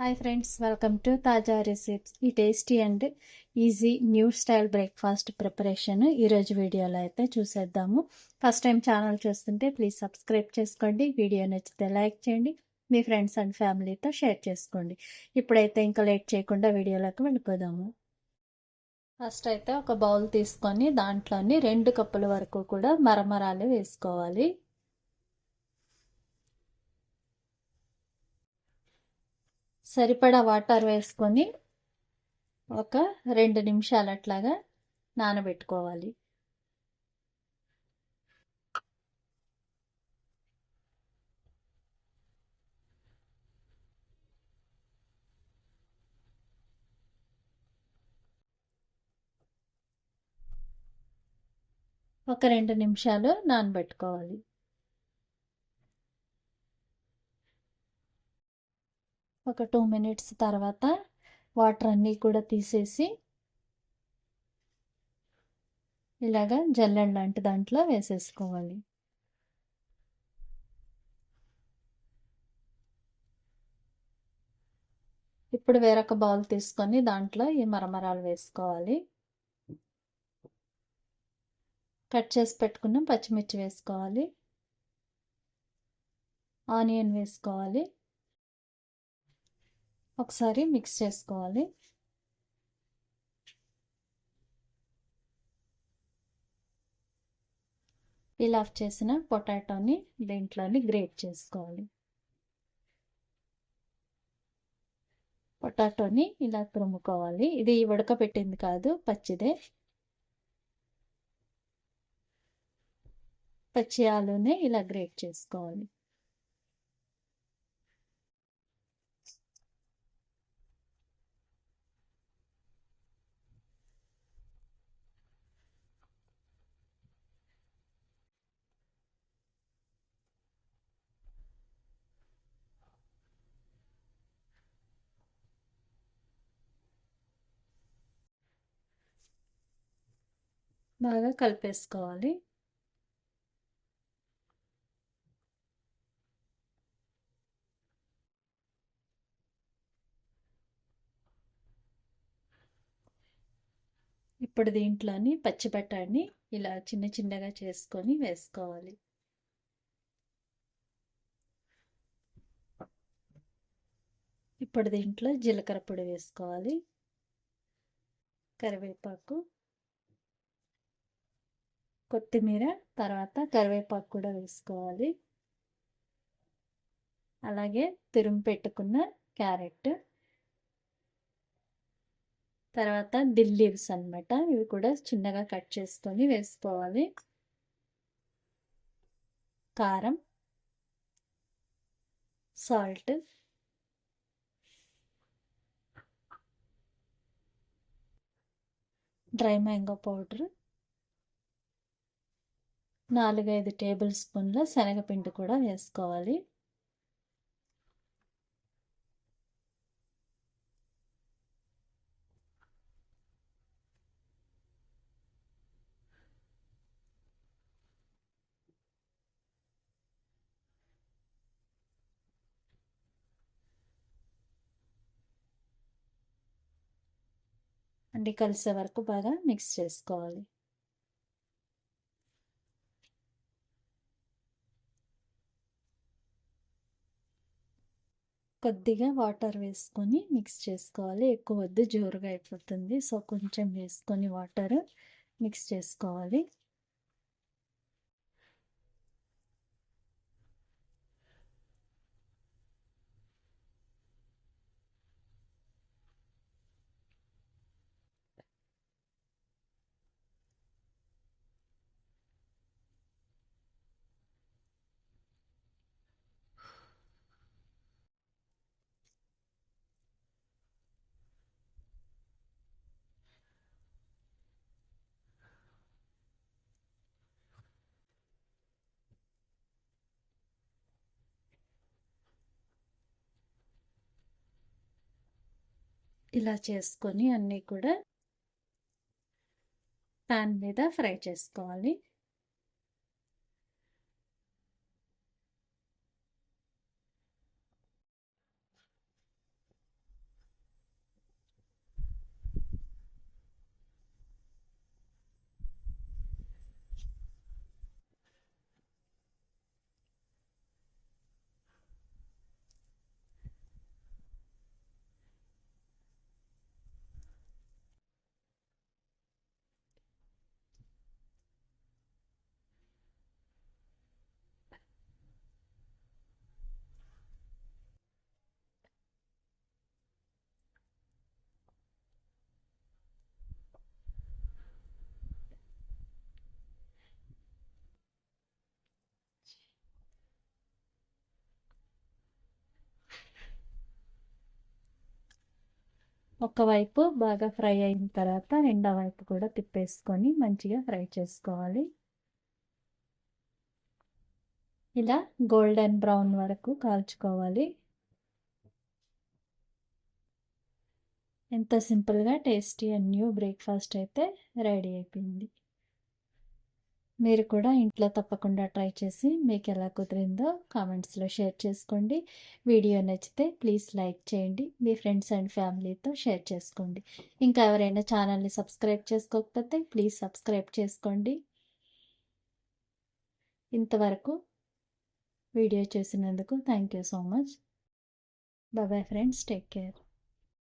Hi friends welcome to తాజా recipes ఈ tasty and easy new style breakfast preparation ఈరోజు వీడియోలో అయితే చూసేద్దాము. ఫస్ట్ టైం ఛానల్ చూస్తుంటే ప్లీజ్ సబ్స్క్రైబ్ చేసుకోండి. వీడియో నచ్చితే లైక్ చేయండి. మీ ఫ్రెండ్స్ అండ్ ఫ్యామిలీతో షేర్ చేసుకోండి. ఇప్పుడైతే ఇంకా లేట్ చేయకుండా వీడియోలోకి వెళ్ళిపోదాము. ఫస్ట్ అయితే ఒక బౌల్ తీసుకొని దాంట్లోని రెండు కప్పుల వరకు కూడా మరమరాలు వేసుకోవాలి. సరిపడా వాటర్ వేసుకొని ఒక రెండు నిమిషాలు అట్లాగా నానబెట్టుకోవాలి. ఒక రెండు నిమిషాలు నానబెట్టుకోవాలి. ఒక టూ మినిట్స్ తర్వాత వాటర్ అన్నీ కూడా తీసేసి ఇలాగా జల్లెడ్ లాంటి దాంట్లో వేసేసుకోవాలి. ఇప్పుడు వేరొక బౌల్ తీసుకొని దాంట్లో ఈ మరమరాలు వేసుకోవాలి. కట్ చేసి పెట్టుకున్న పచ్చిమిర్చి వేసుకోవాలి. ఆనియన్ వేసుకోవాలి. ఒకసారి మిక్స్ చేసుకోవాలి. పీల్ ఆఫ్ చేసిన పొటాటోని దీంట్లోని గ్రేట్ చేసుకోవాలి. పొటాటోని ఇలా తురుముకోవాలి. ఇది ఉడకపెట్టింది కాదు పచ్చిదే. పచ్చి ఆలునే ఇలా గ్రేట్ చేసుకోవాలి. బాగా కలిపేసుకోవాలి. ఇప్పుడు దీంట్లోని పచ్చి ఇలా చిన్న చిన్నగా చేసుకొని వేసుకోవాలి. ఇప్పుడు దీంట్లో జీలకర్ర పొడి వేసుకోవాలి. కరివేపాకు కొత్తిమీర తర్వాత కరివేపాకు కూడా వేసుకోవాలి. అలాగే తురుము పెట్టుకున్న క్యారెట్ తర్వాత దిల్లీవ్స్ అనమాట ఇవి కూడా చిన్నగా కట్ చేసుకొని వేసుకోవాలి. కారం సాల్ట్ డ్రై మ్యాంగో పౌడర్ నాలుగైదు టేబుల్ స్పూన్ల శనగపిండి కూడా వేసుకోవాలి. అండి కలిసే వరకు బాగా మిక్స్ చేసుకోవాలి. కొద్దిగా వాటర్ వేసుకొని మిక్స్ చేసుకోవాలి. ఎక్కువ వద్దు జోరుగా అయిపోతుంది. సో కొంచెం వేసుకొని వాటర్ మిక్స్ చేసుకోవాలి. ఇలా చేసుకొని అన్నీ కూడా ప్యాన్ మీద ఫ్రై చేసుకోవాలి. ఒకవైపు బాగా ఫ్రై అయిన తర్వాత రెండో వైపు కూడా తిప్పేసుకొని మంచిగా ఫ్రై చేసుకోవాలి. ఇలా గోల్డెన్ బ్రౌన్ వరకు కాల్చుకోవాలి. ఎంత సింపుల్గా టేస్టీ అండ్ న్యూ బ్రేక్ఫాస్ట్ అయితే రెడీ అయిపోయింది. మీరు కూడా ఇంట్లో తప్పకుండా ట్రై చేసి మీకు ఎలా కుదిరిందో కామెంట్స్లో షేర్ చేసుకోండి. వీడియో నచ్చితే ప్లీజ్ లైక్ చేయండి. మీ ఫ్రెండ్స్ అండ్ ఫ్యామిలీతో షేర్ చేసుకోండి. ఇంకా ఎవరైనా ఛానల్ని సబ్స్క్రైబ్ చేసుకోకపోతే ప్లీజ్ సబ్స్క్రైబ్ చేసుకోండి. ఇంతవరకు వీడియో చూసినందుకు thank you so much. Bye friends take care.